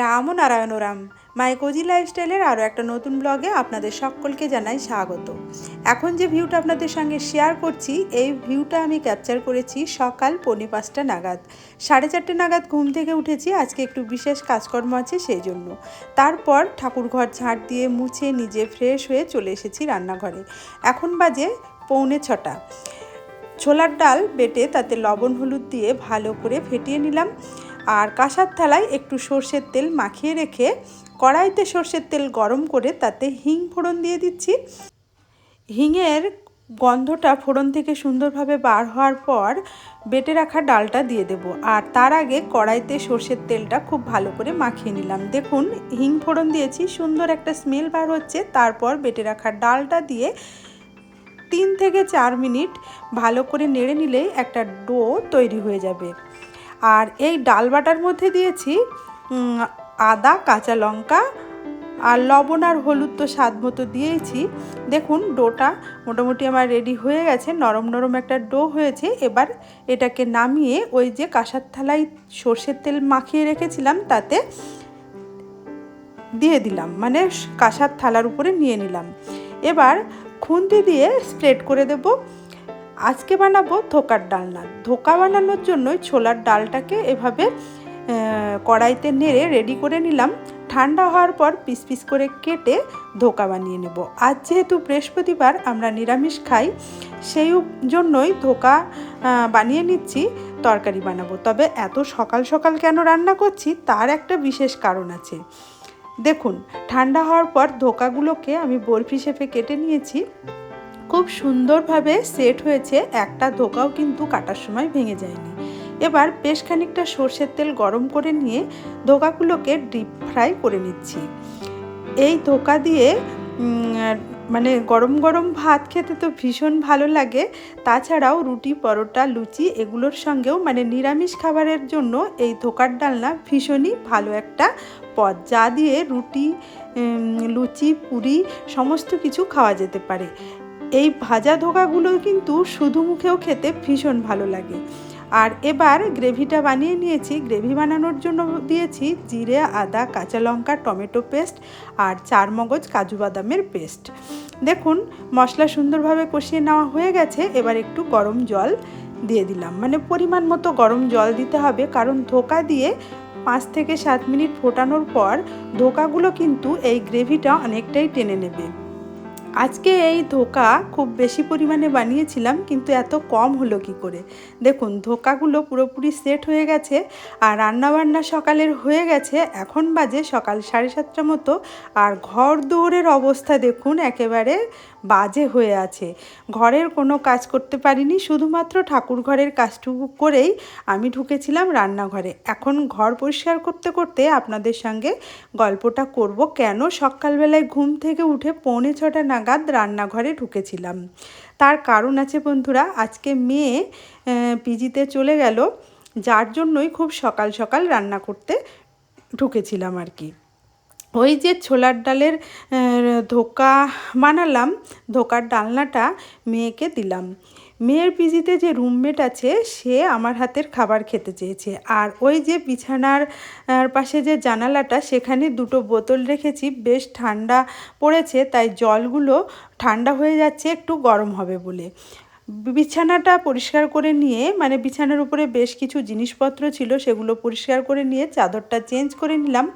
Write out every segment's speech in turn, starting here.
রাম ও Narayan Ram my cosy লাইফস্টাইলের আরও একটা নতুন ব্লগে আপনাদের সকলকে জানাই স্বাগত। এখন যে ভিউটা আপনাদের সঙ্গে শেয়ার করছি, এই ভিউটা আমি ক্যাপচার করেছি সকাল পৌনে পাঁচটা নাগাদ। সাড়ে চারটে নাগাদ ঘুম থেকে উঠেছি, আজকে একটু বিশেষ কাজকর্ম আছে সেই জন্য তারপর ঠাকুর ঘর ঝাঁট দিয়ে মুছে নিজে ফ্রেশ হয়ে চলে এসেছি রান্নাঘরে। এখন বাজে পৌনে ছটা। ছোলার ডাল বেটে তাতে লবণ হলুদ দিয়ে ভালো করে ফেটিয়ে নিলাম। আর কাঁসার থালায় একটু সর্ষের তেল মাখিয়ে রেখে কড়াইতে সর্ষের তেল গরম করে তাতে হিং ফোড়ন দিয়ে দিচ্ছি। হিঙের গন্ধটা ফোড়ন থেকে সুন্দরভাবে বার হওয়ার পর বেটে রাখা ডালটা দিয়ে দেব। আর তার আগে কড়াইতে সর্ষের তেলটা খুব ভালো করে মাখিয়ে নিলাম। দেখুন, হিং ফোড়ন দিয়েছি, সুন্দর একটা স্মেল বার হচ্ছে। তারপর বেটে রাখা ডালটা দিয়ে তিন থেকে চার মিনিট ভালো করে নেড়ে নিলেই একটা ডো তৈরি হয়ে যাবে। আর এই ডাল বাটার মধ্যে দিয়েছি আদা, কাঁচা লঙ্কা আর লবণ আর হলুদ তো স্বাদ মতো দিয়েছি। দেখুন, ডোটা মোটামুটি আমার রেডি হয়ে গেছে, নরম নরম একটা ডো হয়েছে। এবার এটাকে নামিয়ে ওই যে কাঁসার থালায় সর্ষের তেল মাখিয়ে রেখেছিলাম, তাতে দিয়ে দিলাম মানে কাঁসার থালার উপরে নিয়ে নিলাম। এবার খুন্তি দিয়ে স্প্রেড করে দেব। আজকে বানাবো ধোকার ডালনা। ধোকা বানানোর জন্যই ছোলার ডালটাকে এভাবে কড়াইতে নেড়ে রেডি করে নিলাম। ঠান্ডা হওয়ার পর পিস পিস করে কেটে ধোকা বানিয়ে নেব। আজ যেহেতু বৃহস্পতিবার, আমরা নিরামিষ খাই, সেই জন্যই ধোকা বানিয়ে নিচ্ছি, তরকারি বানাবো। তবে এত সকাল সকাল কেন রান্না করছি, তার একটা বিশেষ কারণ আছে। দেখুন, ঠান্ডা হওয়ার পর ধোকাগুলোকে আমি বরফি শেপে কেটে নিয়েছি। খুব সুন্দরভাবে সেট হয়েছে। একটা ধোকাও কিন্তু কাটার সময় ভেঙে যায়নি। এবার বেশ খানিকটা সর্ষের তেল গরম করে নিয়ে ধোকাগুলোকে ডিপ ফ্রাই করে নিচ্ছি। এই ধোকা দিয়ে মানে গরম গরম ভাত খেতে তো ভীষণ ভালো লাগে। তাছাড়াও রুটি, পরোটা, লুচি এগুলোর সঙ্গেও মানে নিরামিষ খাবারের জন্য এই ধোকার ডালনা ভীষণই ভালো একটা পদ, যা দিয়ে রুটি লুচি, পুরি সমস্ত কিছু খাওয়া যেতে পারে। এই ভাজা ধোকাগুলো কিন্তু শুধু মুখেও খেতে ভীষণ ভালো লাগে। আর এবার গ্রেভিটা বানিয়ে নিয়েছি। গ্রেভি বানানোর জন্য দিয়েছি জিরে, আদা, কাঁচা লঙ্কা, টমেটো পেস্ট আর চার মগজ কাজু বাদামের পেস্ট। দেখুন, মশলা সুন্দরভাবে কষিয়ে নেওয়া হয়ে গেছে। এবার একটু গরম জল দিয়ে দিলাম। মানে পরিমাণ মতো গরম জল দিতে হবে। কারণ ধোকা দিয়ে পাঁচ থেকে সাত মিনিট ফোটানোর পর ধোকাগুলো কিন্তু এই গ্রেভিটা অনেকটাই টেনে নেবে। আজকে এই ধোকা খুব বেশি পরিমাণে বানিয়েছিলাম, কিন্তু এত কম হলো কি করে? দেখুন, ধোকাগুলো পুরোপুরি সেট হয়ে গেছে আর রান্নাবান্না সকালের হয়ে গেছে, এখন বাজে সকাল সাড়ে সাতটা মতো। আর ঘর দৌড়ের অবস্থা দেখুন, একেবারে বাজে হয়ে আছে। ঘরের কোনো কাজ করতে পারিনি, শুধুমাত্র ঠাকুর ঘরের কাজটুকু করেই আমি ঢুকেছিলাম রান্নাঘরে। এখন ঘর পরিষ্কার করতে করতে আপনাদের সঙ্গে গল্পটা করব কেন সকালবেলায় ঘুম থেকে উঠে পৌনে ছটা নাগাদ রান্নাঘরে ঢুকেছিলাম। তার কারণ আছে বন্ধুরা, আজকে মেয়ে পিজিতে চলে গেল, যার জন্যই খুব সকাল সকাল রান্না করতে ঢুকেছিলাম আর কি। ওই যে ছোলার ডালের ধোকা বানালাম, ধোকার ডালনাটা মেয়েকে দিলাম। মেয়ের পিজিতে যে রুমমেট আছে, সে আমার হাতের খাবার খেতে চেয়েছে। আর ওই যে বিছানার পাশে যে জানালাটা, সেখানে দুটো বোতল রেখেছি। বেশ ঠান্ডা পড়েছে, তাই জলগুলো ঠান্ডা হয়ে যাচ্ছে, একটু গরম হবে বলে। বিছানাটা পরিষ্কার করে নিয়ে মানে বিছানার উপরে বেশ কিছু জিনিসপত্র ছিল, সেগুলো পরিষ্কার করে নিয়ে চাদরটা চেঞ্জ করে নিলাম।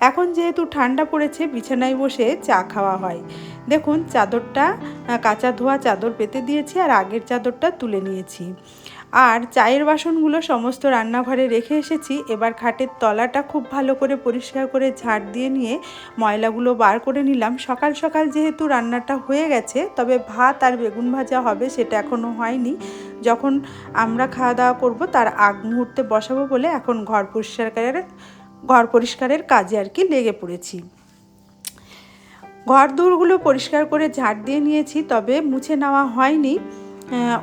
এখন যেহেতু ঠান্ডা পড়েছে, বিছানায় বসে চা খাওয়া হয়। দেখুন, চাদরটা কাঁচা ধোয়া চাদর পেতে দিয়েছি আর আগের চাদরটা তুলে নিয়েছি। আর চায়ের বাসনগুলো সমস্ত রান্নাঘরে রেখে এসেছি। এবার খাটের তলাটা খুব ভালো করে পরিষ্কার করে ঝাড় দিয়ে নিয়ে ময়লাগুলো বার করে নিলাম। সকাল সকাল যেহেতু রান্নাটা হয়ে গেছে, তবে ভাত আর বেগুন ভাজা হবে সেটা এখনও হয়নি। যখন আমরা খাওয়া দাওয়া করব তার আগ মুহূর্তে বসাবো বলে এখন ঘর পরিষ্কারের ঘর পরিষ্কারের কাজে আর কি লেগে পড়েছি। ঘর দৌড়গুলো পরিষ্কার করে ঝাড় দিয়ে নিয়েছি, তবে মুছে নেওয়া হয়নি।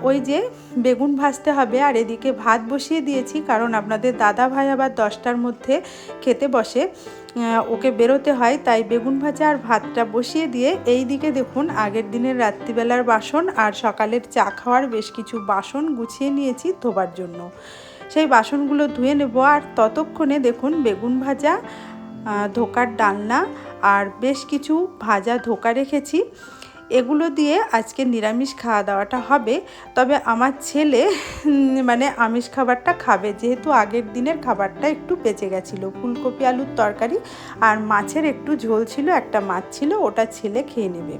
ওই যে বেগুন ভাজতে হবে আর এদিকে ভাত বসিয়ে দিয়েছি, কারণ আপনাদের দাদা ভাই আবার দশটার মধ্যে খেতে বসে। ওকে বেরোতে হয়, তাই বেগুন ভাজা আর ভাতটা বসিয়ে দিয়ে এই দিকে দেখুন, আগের দিনের রাত্রিবেলার বাসন আর সকালের চা খাওয়ার বেশ কিছু বাসন গুছিয়ে নিয়েছি ধোবার জন্য। সেই বাসনগুলো ধুয়ে নেব আর ততক্ষণে দেখুন বেগুন ভাজা ধোকার ডালনা আর বেশ কিছু ভাজা ধোকা রেখেছি। এগুলো দিয়ে আজকে নিরামিষ খাওয়া দাওয়াটা হবে। তবে আমার ছেলে মানে আমিষ খাবারটা খাবে। যেহেতু আগের দিনের খাবারটা একটু বেঁচে গেছিল। ফুলকপি, আলুর তরকারি আর মাছের একটু ঝোল ছিল, একটা মাছ ছিল, ওটা ছেলে খেয়ে নেবে।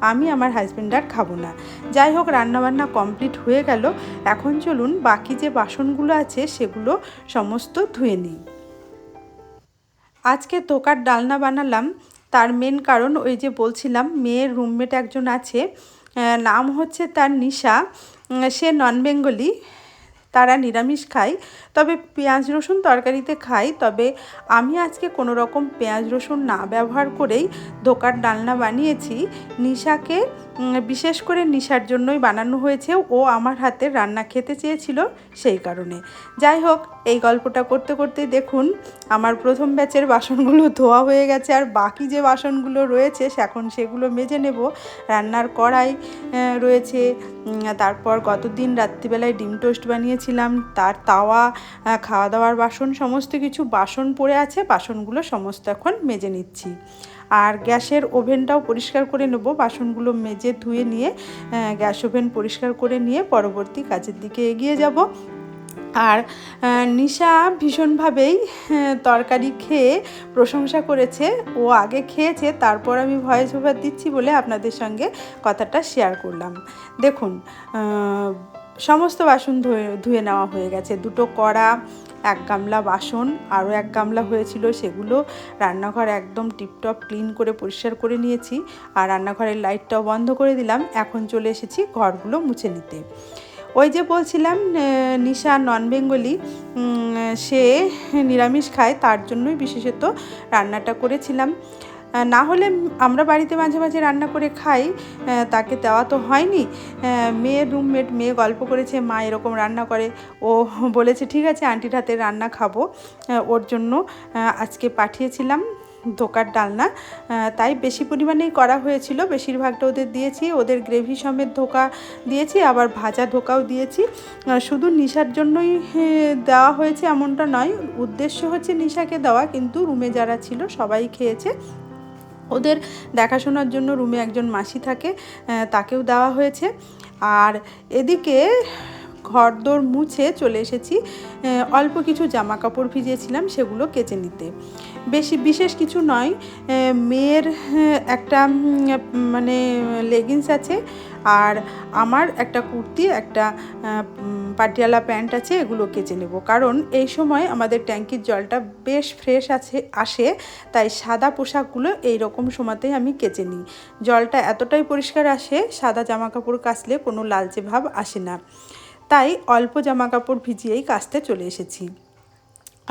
আমি আমার হাজব্যান্ড আর খাব না। যাই হোক, রান্নাবান্না কমপ্লিট হয়ে গেল। এখন চলুন বাকি যে বাসনগুলো আছে, সেগুলো সমস্ত ধুয়ে নিই। আজকে তোকার ডালনা বানালাম। তার মেন কারণ ওই যে বলছিলাম, মেয়ের রুমমেট একজন আছে নাম হচ্ছে তার নিশা। সে নন বেঙ্গলি তারা নিরামিষ খায়। তবে পেঁয়াজ রসুন তরকারিতে খায়। তবে আমি আজকে কোনো রকম পেঁয়াজ রসুন না ব্যবহার করেই ধোকার ডালনা বানিয়েছি। নিশাকে বিশেষ করে নিশার জন্যই বানানো হয়েছে। ও আমার হাতের রান্না খেতে চেয়েছিল সেই কারণে। যাই হোক, এই গল্পটা করতে করতে দেখুন, আমার প্রথম ব্যাচের বাসনগুলো ধোয়া হয়ে গেছে আর বাকি যে বাসনগুলো রয়েছে এখন সেগুলো মেজে নেব। রান্নার কড়াই রয়েছে। তারপর গতদিন রাত্রিবেলায় ডিম টোস্ট বানিয়েছিলাম। তার তাওয়া খাওয়া দাওয়ার বাসন, সমস্ত কিছু বাসন পড়ে আছে। বাসনগুলো সমস্ত এখন মেজে নিচ্ছি। আর গ্যাসের ওভেনটাও পরিষ্কার করে নেব। বাসনগুলো মেজে ধুয়ে নিয়ে গ্যাস ওভেন পরিষ্কার করে নিয়ে পরবর্তী কাজের দিকে এগিয়ে যাব। আর নিশা ভীষণভাবেই তরকারি খেয়ে প্রশংসা করেছে। ও আগে খেয়েছে, তারপর আমি ভয়েস ওভার দিচ্ছি বলে আপনাদের সঙ্গে কথাটা শেয়ার করলাম। দেখুন সমস্ত বাসন ধুয়ে ধুয়ে নেওয়া হয়ে গেছে। দুটো কড়া এক গামলা বাসন, আরও এক গামলা হয়েছিল সেগুলো রান্নাঘর একদম টিপটপ ক্লিন করে পরিষ্কার করে নিয়েছি আর রান্নাঘরের লাইটটাও বন্ধ করে দিলাম। এখন চলে এসেছি ঘরগুলো মুছে নিতে। ওই যে বলছিলাম নিশা নন বেঙ্গলি সে নিরামিষ খায়, তার জন্যই বিশেষত রান্নাটা করেছিলাম। না হলে আমরা বাড়িতে মাঝে মাঝে রান্না করে খাই তাকে দেওয়া তো হয়নি। মেয়ের রুমমেট মেয়ে গল্প করেছে, মা এরকম রান্না করে। ও বলেছে, ঠিক আছে আন্টির হাতে রান্না খাব। ওর জন্য আজকে পাঠিয়েছিলাম ধোকার ডালনা। তাই বেশি পরিমাণেই করা হয়েছিল। বেশিরভাগটা ওদের দিয়েছি। ওদের গ্রেভি সমেত ধোকা দিয়েছি, আবার ভাজা ধোকাও দিয়েছি। শুধু নিশার জন্যই দেওয়া হয়েছে এমনটা নয়। উদ্দেশ্য হচ্ছে নিশাকে দেওয়া, কিন্তু রুমে যারা ছিল সবাই খেয়েছে। ওদের দেখাশোনার জন্য রুমে একজন মাসি থাকে তাকেও দেওয়া হয়েছে। আর এদিকে ঘরদোর মুছে চলে এসেছি অল্প কিছু জামা কাপড় ভিজিয়েছিলাম সেগুলো কেচে নিতে। বেশি বিশেষ কিছু নয় মেয়ের একটা মানে লেগিংস আছে, আর আমার একটা কুর্তি, একটা পাটিয়ালা প্যান্ট আছে, এগুলো কেচে নেব। কারণ এই সময় আমাদের ট্যাঙ্কির জলটা বেশ ফ্রেশ আছে, আসে, তাই সাদা পোশাকগুলো এই রকম সময়তেই আমি কেচে নিই। জলটা এতটাই পরিষ্কার আসে, সাদা জামা কাপড় কাচলে কোনো লালচে ভাব আসে না। তাই অল্প জামা কাপড় ভিজিয়েই কাচতে চলে এসেছি।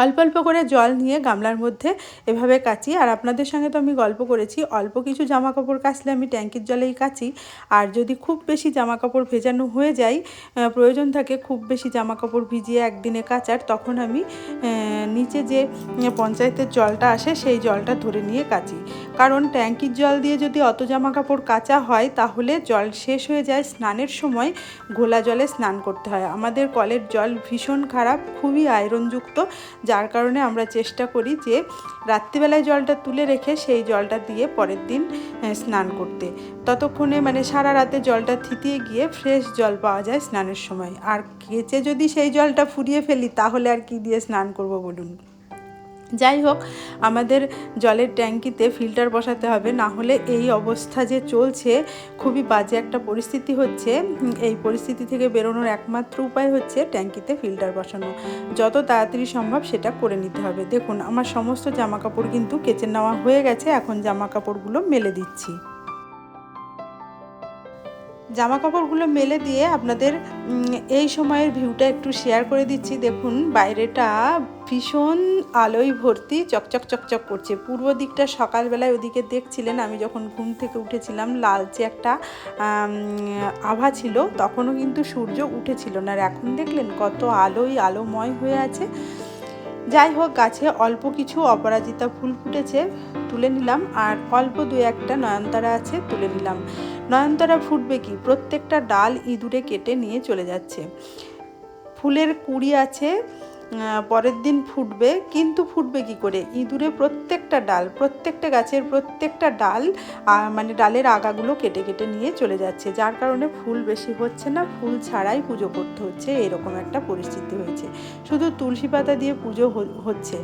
অল্প অল্প করে জল নিয়ে গামলার মধ্যে এভাবে কাচি আর আপনাদের সঙ্গে তো আমি গল্প করেছি, অল্প কিছু জামা কাপড় কাচলে আমি ট্যাঙ্কির জলেই কাচি। আর যদি খুব বেশি জামা কাপড় ভেজানো হয়ে যায় প্রয়োজন থাকে খুব বেশি জামা কাপড় ভিজিয়ে একদিনে কাচার, তখন আমি নিচে যে পঞ্চায়েতের জলটা আসে, সেই জলটা ধরে নিয়ে কাচি। কারণ ট্যাঙ্কির জল দিয়ে যদি অত জামা কাপড় কাচা হয়, তাহলে জল শেষ হয়ে যায় স্নানের সময়। ঘোলা জলে স্নান করতে হয়। আমাদের কলের জল ভীষণ খারাপ, খুবই আয়রনযুক্ত। যার কারণে আমরা চেষ্টা করি যে রাত্রিবেলায় জলটা তুলে রেখে সেই জলটা দিয়ে পরের দিন স্নান করতে। ততক্ষণে মানে সারা রাতে জলটা থিতিয়ে গিয়ে ফ্রেশ জল পাওয়া যায় স্নানের সময়। আর কেচে যদি সেই জলটা ফুরিয়ে ফেলি, তাহলে আর কি দিয়ে স্নান করব বলুন? যাই হোক, আমাদের জলের ট্যাঙ্কিতে ফিল্টার বসাতে হবে, না হলে এই অবস্থা যে চলছে, খুবই বাজে একটা পরিস্থিতি হচ্ছে। এই পরিস্থিতি থেকে বেরোনোর একমাত্র উপায় হচ্ছে ট্যাঙ্কিতে ফিল্টার বসানো। যত তাড়াতাড়ি সম্ভব সেটা করে নিতে হবে। দেখুন, আমার সমস্ত জামাকাপড় কিন্তু কেচে নেওয়া হয়ে গেছে, এখন জামাকাপড়গুলো মেলে দিচ্ছি। জামা কাপড়গুলো মেলে দিয়ে আপনাদের এই সময়ের ভিউটা একটু শেয়ার করে দিচ্ছি। দেখুন, বাইরেটা ভীষণ আলোয় ভর্তি, চকচক চকচক করছে। পূর্ব দিকটা সকালবেলায় ওদিকে দেখছিলেন, আমি যখন ঘুম থেকে উঠেছিলাম, লালচে একটা আভা ছিল, তখনও কিন্তু সূর্য উঠেছিল না। আর এখন দেখলেন, কত আলোয় আলোময় হয়ে আছে। যাই হোক, গাছে অল্প কিছু অপরাজিতা ফুল ফুটেছে, তুলে নিলাম। আর অল্প দু একটা নয়নতারা আছে, তুলে নিলাম। নয়নতারা ফুটবে কি? প্রত্যেকটা ডাল ইঁদুরে কেটে নিয়ে চলে যাচ্ছে। ফুলের কুড়ি আছে পরের দিন ফুটবে, কিন্তু ফুটবে কি করে? ইঁদুরে প্রত্যেকটা ডাল, প্রত্যেকটা গাছের প্রত্যেকটা ডাল মানে ডালের আগাগুলো কেটে কেটে নিয়ে চলে যাচ্ছে। যার কারণে ফুল বেশি হচ্ছে না, ফুল ছাড়াই পুজো করতে হচ্ছে, এরকম একটা পরিস্থিতি হয়েছে। শুধু তুলসী পাতা দিয়ে পুজো হচ্ছে।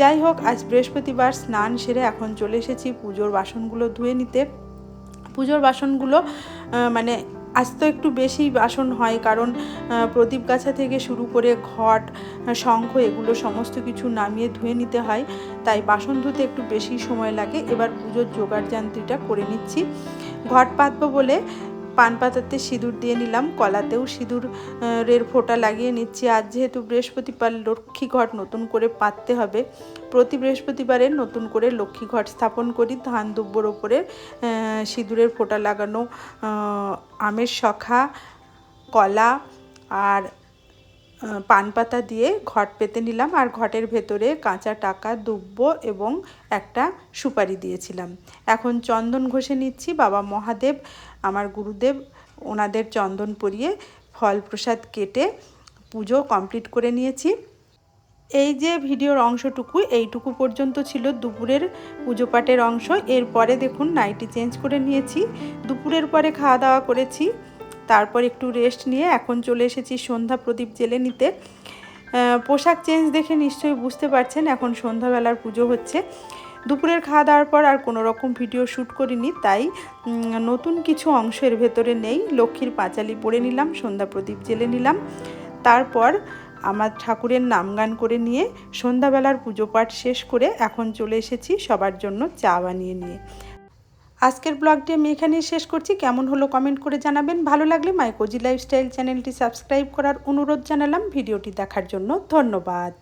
যাই হোক, আজ বৃহস্পতিবার স্নান সেরে এখন চলে এসেছি, পুজোর বাসনগুলো ধুয়ে নিতে। পুজোর বাসনগুলো মানে আজ তো একটু বেশি বাসন হয় কারণ প্রদীপ গাছা থেকে শুরু করে ঘট, শঙ্খ এগুলো সমস্ত কিছু নামিয়ে ধুয়ে নিতে হয়। তাই বাসন ধুতে একটু বেশি সময় লাগে। এবার পুজোর জোগাড় যান্ত্রীটা করে নিচ্ছি। ঘট পাতবো বলে পান পাতাতে সিঁদুর দিয়ে নিলাম, কলাতেও সিঁদুরের ফোঁটা লাগিয়ে নিচ্ছি। আজ যেহেতু বৃহস্পতিবার লক্ষ্মী ঘট নতুন করে পাততে হবে, প্রতি বৃহস্পতিবারে নতুন করে লক্ষ্মী ঘট স্থাপন করি। ধান দুব্বর ওপরে সিঁদুরের ফোঁটা লাগানো আমের শখা, কলা আর পান পাতা দিয়ে ঘট পেতে নিলাম। আর ঘটের ভেতরে কাঁচা টাকা, দুব্ব এবং একটা সুপারি দিয়েছিলাম। এখন চন্দন ঘষে নিচ্ছি। বাবা মহাদেব আমার গুরুদেব ওনাদের চন্দন পরিয়ে ফল প্রসাদ কেটে পুজো কমপ্লিট করে নিয়েছি। এই যে ভিডিওর অংশটুকু, এইটুকু পর্যন্ত ছিল দুপুরের পুজো পাঠের অংশ। এরপরে দেখুন, নাইটি চেঞ্জ করে নিয়েছি। দুপুরের পরে খাওয়া দাওয়া করেছি। তারপর একটু রেস্ট নিয়ে এখন চলে এসেছি সন্ধ্যা প্রদীপ জেলে নিতে। পোশাক চেঞ্জ দেখে নিশ্চয়ই বুঝতে পারছেন, এখন সন্ধ্যাবেলার পুজো হচ্ছে। দুপুরের খাওয়া দাওয়ার পর আর কোনো রকম ভিডিও শ্যুট করিনি, তাই নতুন কিছু অংশের ভেতরে নেই। লক্ষ্মীর পাঁচালি পরে নিলাম, সন্ধ্যা প্রদীপ জেলে নিলাম। তারপর আমার ঠাকুরের নাম গান করে নিয়ে সন্ধ্যাবেলার পুজো পাঠ শেষ করে এখন চলে এসেছি সবার জন্য চা বানিয়ে নিয়ে। আজকের ব্লগটি আমি এখানেই শেষ করছি। কেমন হলো কমেন্ট করে জানাবেন। ভালো লাগলে মাই কোজি লাইফস্টাইল চ্যানেলটি সাবস্ক্রাইব করার অনুরোধ জানালাম। ভিডিওটি দেখার জন্য ধন্যবাদ।